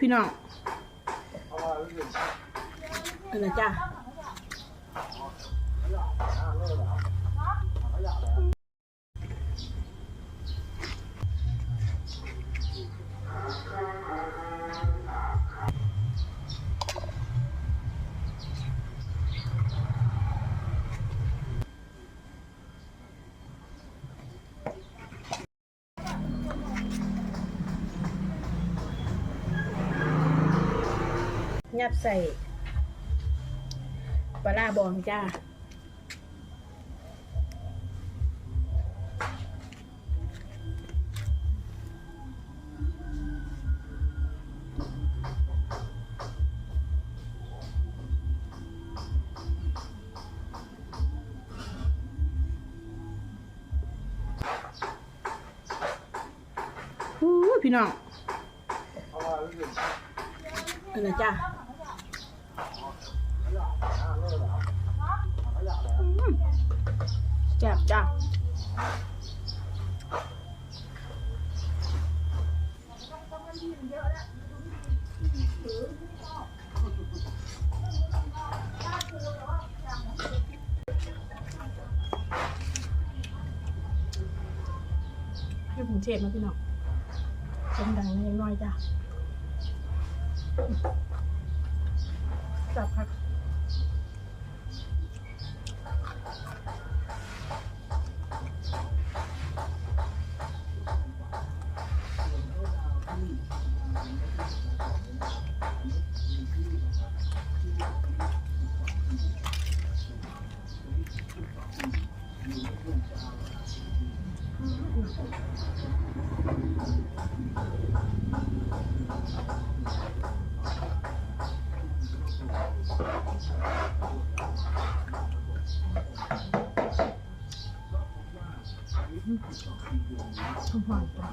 พี่น้องอันนั้นจ้า ยัดใส่ปลาร้าบองจ้าอู้พี่น้องอันนั้นจ้าอืมแซ่บจ้าให้ผมเทศนะพี่น้องเสียงดังนิดหน่อยจ้าจับครับ หอมจ้ะ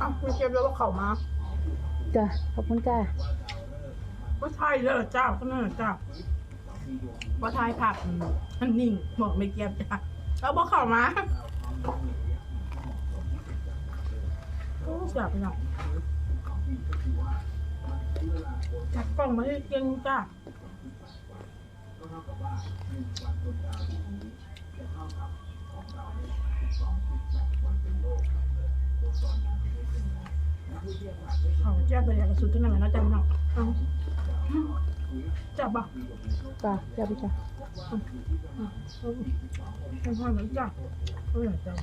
อ้าวไม่เก็บแล้วว่าเขามาจ้ะขอบคุณจ้าว่าไทยเลยเจ้าก็นั่นเจ้าว่าไทยผักมันนิ่งบอกไม่เก็บจ้ะแล้วบอกเขามา โอ้เสียไปหน่อยจัดกล่องมาให้เก่งจ้าเอาแจ้ไปอย่างสุดที่นั่นแหละนะจ๊ะพี่น้องเอาจับบ่จ้าจ้าพี่จ้าเป็นพ่อเหมือนจ้ะเออจ้ะ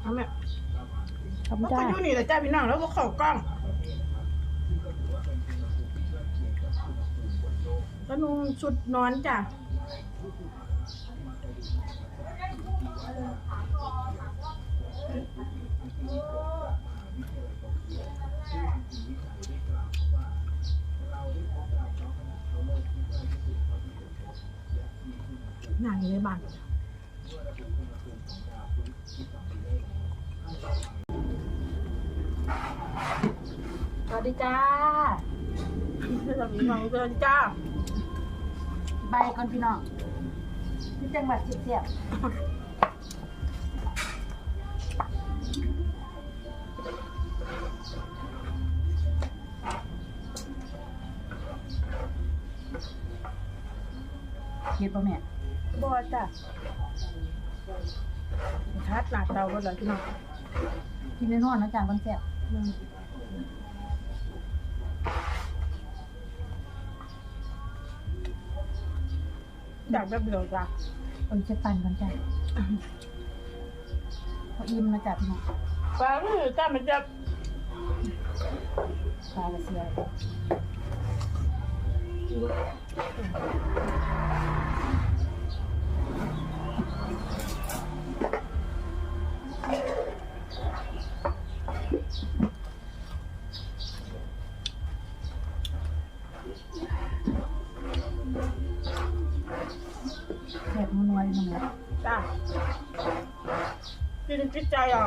เอาแม่ขอบ คุมัณนจ้าอยู่นี่แหละจ้ะพี่น้องแล้วก็เข้ากล้องแล้วนุ่งชุดนอนจ้ะงานอยู่ในบ้าน จ้ะสวัสดีจ้าเรื่องนี้น้องเดินจ้า ใบก่อนพี่น้องที่จังหวัดเชียงเฮ็ดป่ะแม่บอจ้ะทัดหนักเตาก็เลยพี่น้องกินในนอนนะจ้าวันแซ่บ อืม อยากแบบเดียวจ้ะคนเช็ดปันกันจ้าพออิ่มนะจ้าพี่น้องฟ้าไม่ถือจ้ะมันจะปลากระเซียแจิตใจอะ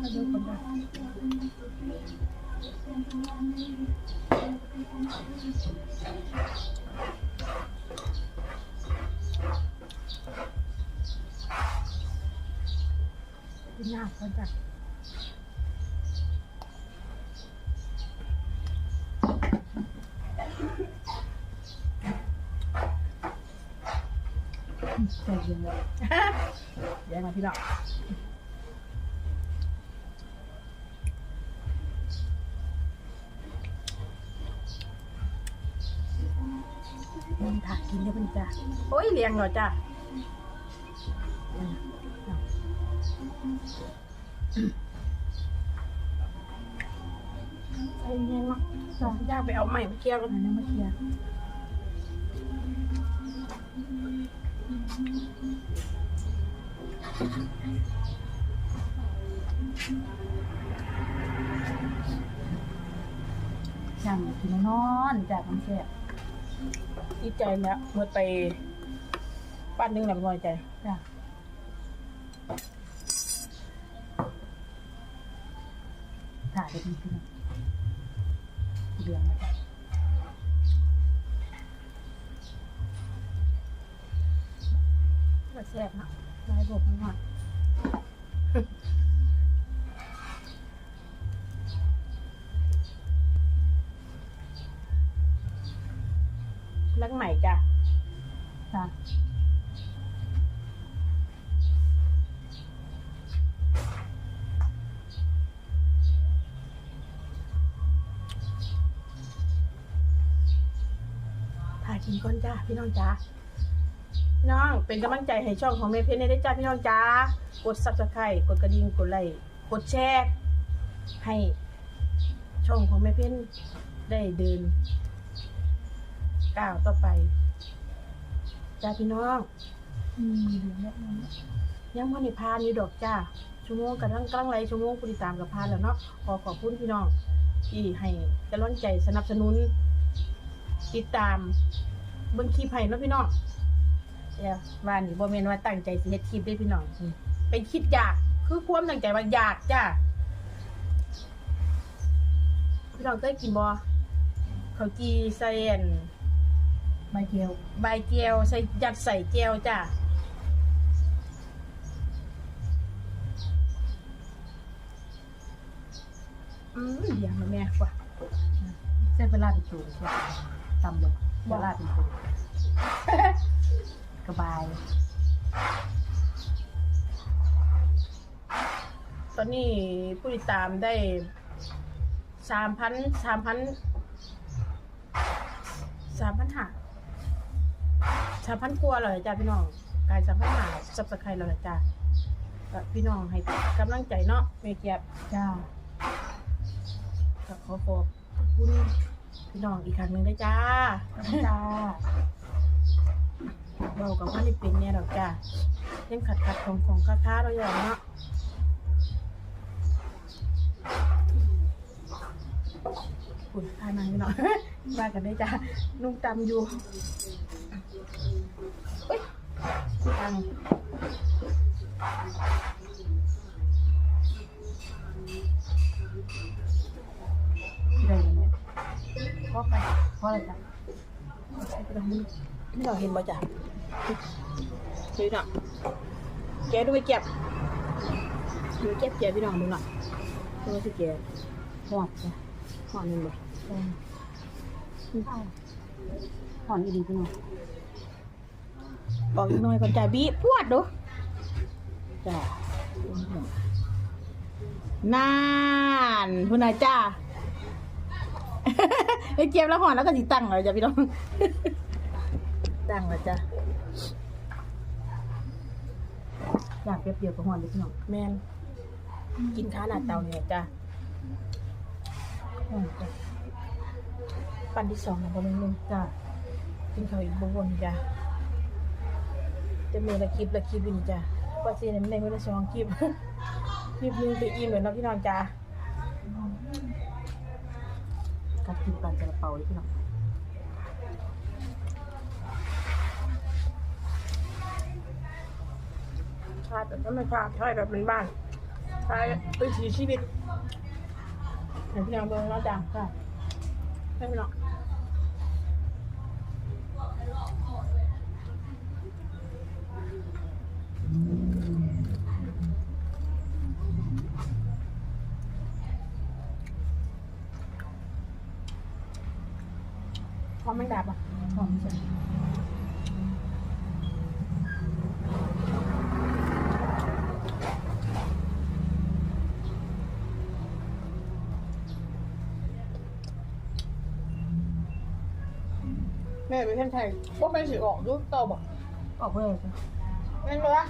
มาดูนนน้ำก่อจ้ะ ใจเย็นเลยแย่งมาพี่น้องมันถ่ายกินได้เป็นจ้าโอ้ยเลี้ยงเหรอจ้ะใส่เงี้ยเนาะยากไปเอาใหม่มาเกี่ยวกันนนั้นมาเคลียร์ ช่างกินนอนจากน้ำแซ่บดีใจแล้วเมื่อไปป้านนึงหลับน้อยใจจ้ะถ่ายได้ดีขึ้นเดืองมาจ้ะ แซ่บเนาะลายบกมันหน่อยลักใหม่จ้ะจ้ะถ่ายกินก่อนจ้าพี่น้องจ้า พี่น้องเป็นกำลังใจให้ช่องของเมเพนได้จ้าพี่น้องจ้ากดซับสไครต์กดกระดิ่งกดไลค์กดแชร์ให้ช่องของเมเพนได้เดินก้าวต่อไปจ้าพี่น้องอืมเดืองเนี่ยนั่นเนี่ยยังพันในพานอยู่ดอกจ้าชั่วโมงกำลังกลังไรชั่วโมงผู้ติดตามกับพานแล้วเนาะขอขอบคุณพี่น้องที่ให้กำลังใจสนับสนุน ติดตามเบิ่งคลิปให้เนาะพี่น้อง เดี๋ยวว่านี่บ่แม่นว่าตั้งใจสิเฮ็ดคลิปได้พี่น้องอืมเป็นคลิปอยาก คือความตั้งใจว่าอยากจ้าพี่น้องเคยกินบ่ข้าวจีใส่อันใบเกียวใบเจียวใส่ยัดใส่เจียวจ้าอืมเลี้ยงมาแม่กว่าเส้นเวลาเป็นตัวใช่ไหมตำเลยเวลาเป็นตัว กระบาย ตอนนี้ผู้ติดตามได้สามพันสามพันสามพันห้าสามพันกว่าเลยจ้าพี่น้องกายสามพันห้าสับสไครเลยจ้าก็พี่น้องให้กำลังใจเนาะเมเกียบจ้าก็ขอขอบคุณพี่น้องอีกครั้งหนึ่งด้วยจ้าจ้า เบากับว่านี่เป็นเนี่ยดอกจ้ายังขัดขัดของของค้าค้าเราอย่างเนาะคุณพานางพี่น้องมากันได้จ้านุ่งตำอยู่เฮ้ยตังได้เลยเนี่ยก็ไปพราะอะไรจ้ะไปตรงนี้ เราเห็นบ่จ้ะดูเนาะแกดูไปเก็บดูเก็บแกพี่น้องดูเนาะดูสิแกหอดจ้ะหอหนึ่งบ่เออหอนอีดีพี่น้องบอกอีกหน่อยก่อนจ้ะบีพวดดูจ้ะนานพุ่นน่ะจ้าไอ้เก็บแล้วหอนแล้วก็สิตั้งเลยจ้ะพี่น้อง ตั้งแล้วจ้ะอยากเปรียบเดียวกับหอนเลยพี่น้องแม่นกินข้าวหน้าเตาเนี่ยจ้ะหอนจ้ะปันที่สองนะบ่แม่นนึงจ้ากินข้าวอีกบ่วนจ้ะจะมือละคลิปละคลิปอยู่นี่จ้ะว่าสิได้มื้อละสองคลิปคลิปหนึงไปอิ่มเลยเนาะพี่น้องจ้ะกัดกินปันจะเป่าเลยพี่น้อง ชาติแบบธรรมชาติใช่แบบเป็นบ้านใช่วิถีชีวิตเห็นพี่น้องเบิ้งแล้วจ้ะช่ไม่หรอกพร้อมไม่ดับอะพร้อมใช่ แม่ไปเส้นไทยพวกเป็นสีออกรูปเต่าบอกออกเลยจ้ะแม่นปะวะ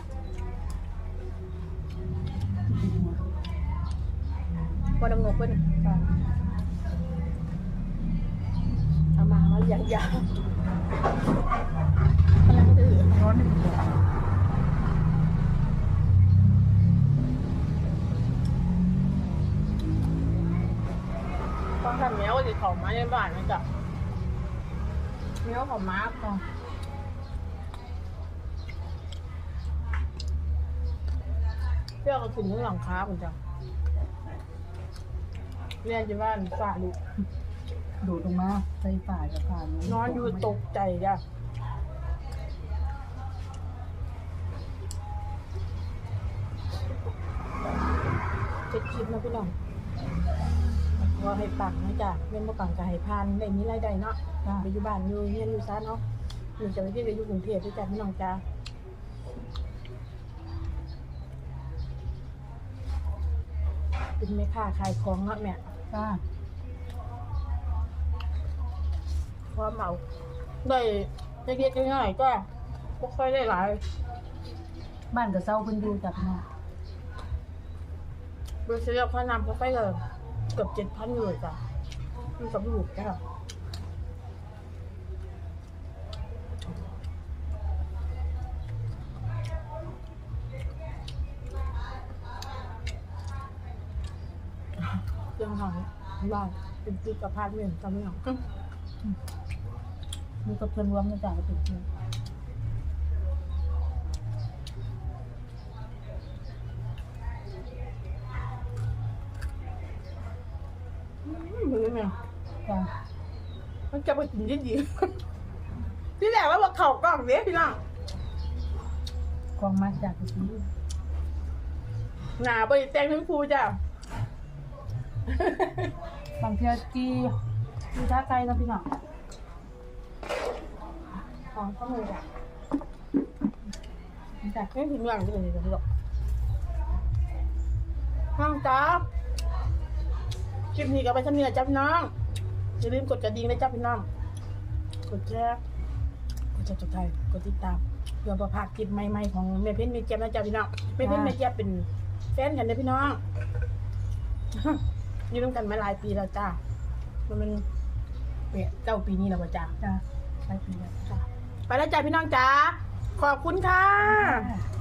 พอดำนกเพิ่นจ้ะเอามามาอย่างยาวกำลังดื้อร้อนหนึ่งตัวต้องทำแมวสิเขามาในบ้านนะจ๊ะ แมวเขามาจ้ะเพื่อเขาขึ้นทั้งหลังคาเหมือนจ้ะเรียนที่บ้านฝ่าลูกโดดลงมาใส่ป่ากับผ่านนอนอยู่ตกใจจ้ะเจ็ดคลิปนะพี่น้อง ก็ให้ปังนะจ๊ะเล่นมาปังกับให้พานได้มีรายได้เนาะจ้ะ ไปอยู่บ้านอยู่เฮียนอยู่ซ่านเนาะอยู่จะไปที่ไปอยู่กรุงเทพด้วยจ้ะพี่น้องจ้าเป็นแม่ค้าขายของเนาะแม่จ้ะความเอาได้เล็กๆน้อยๆก็ก็ค่อยได้หลาย บ้านกับเซาเพิ่นอยู่จากเนาะโดยเฉลี่ยค่านำเขาไปเลย เกือบเจ็ดพันเลยจ้ะมีกับลูกจ้ะเรื่องของบ้านเป็นตีกับพาร์ทเมนต์กับเรื่องมีกับเพื่อนรวมนะจ้ะก็เป็นเพื่อน มือเนี่ย จ้ะ มัน จะไปกินที่ดีที่แรกว่าบอกเข่ากล้องเนี้ยพี่น้องกองมาจากที่นี่หนาไปแต่งทั้งครูจ้ะบางเทื่อกี้อยู่ท่าไกลนะพี่น้องของข้อมือจ้ะจ้ะไม่ถึงหลังที่เลยจ้ะพี่หรอกห้องจ้าคลิปนี้ก็ไปทำเนียจ้าพี่น้อง อย่าลืมกดกระดิ่งนะจ้าพี่น้องกดแชร์กดจับจุดไทยกดติดตามเพื่อประพลาดคลิปใหม่ๆของแม่เพ้นแม่เจี๊ยบนะจ้าพี่น้องแม่เพ้นแม่เจี๊ยบเป็นแฟนกันนะพี่น้องอยู่ร่วมกันมาหลายปีแล้วจ้ามันเป็นเปียเก้าปีนี้แล้วป่ะจ้าจ้ะไปปีแล้วจ้าไปแล้วจ้าพี่น้องจ้าขอบคุณค่ะจ้ะ